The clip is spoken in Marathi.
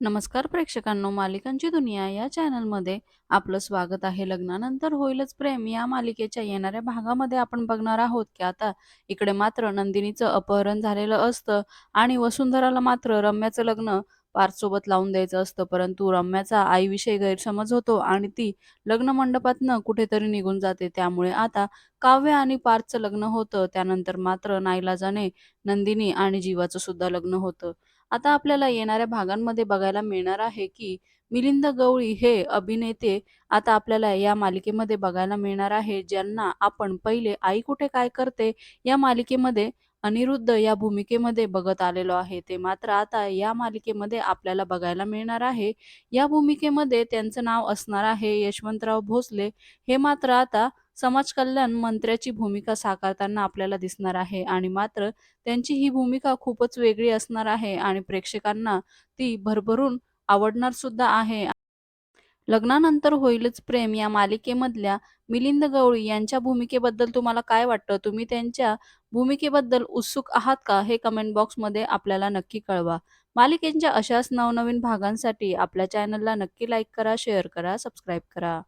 नमस्कार प्रेक्षकांनो, मालिकांची दुनिया या चॅनलमध्ये आपलं स्वागत आहे. लग्नानंतर होईलच प्रेम या मालिकेच्या येणाऱ्या भागामध्ये आपण बघणार आहोत की आता इकडे मात्र नंदिनीचं अपहरण झालेलं असतं आणि वसुंधराला मात्र रम्याचं लग्न पार्थसोबत लावून द्यायचं असतं. परंतु रम्याचा आईविषयी गैरसमज होतो आणि ती लग्न मंडपातनं कुठेतरी निघून जाते. त्यामुळे आता काव्य आणि पार्थचं लग्न होतं. त्यानंतर मात्र नाईलाजाने नंदिनी आणि जीवाचं सुद्धा लग्न होतं. आता आपल्याला येणाऱ्या भागांमध्ये बघायला मिळणार आहे की मिलिंद गवळी हे अभिनेते आता आपल्याला या मालिकेमध्ये बघायला मिळणार आहे ज्यांना आपण पहिले आई कुठे काय करते या मालिकेमध्ये अनिरुद्ध या भूमिकेमध्ये बघत आलेलो आहे. ते मात्र आता या मालिकेमध्ये आपल्याला बघायला मिळणार आहे. या भूमिकेमध्ये त्यांचं नाव असणार आहे यशवंतराव भोसले. हे मात्र आता समाज कल्याण मंत्र्याची भूमिका साकारताना आपल्याला दिसणार आहे आणि मात्र त्यांची ही भूमिका खूपच वेगळी असणार आहे आणि प्रेक्षकांना ती भरभरून आवडणार सुद्धा आहे. लग्नानंतर होईलच प्रेम या मालिकेमधल्या मिलिंद गवळी यांच्या भूमिकेबद्दल तुम्हाला काय वाटतं? तुम्ही त्यांच्या भूमिकेबद्दल उत्सुक आहात का? हे कमेंट बॉक्समध्ये आपल्याला नक्की कळवा. मालिकेच्या अशाच नवनवीन भागांसाठी आपल्या चॅनलला नक्की लाईक करा, शेअर करा, सबस्क्राईब करा.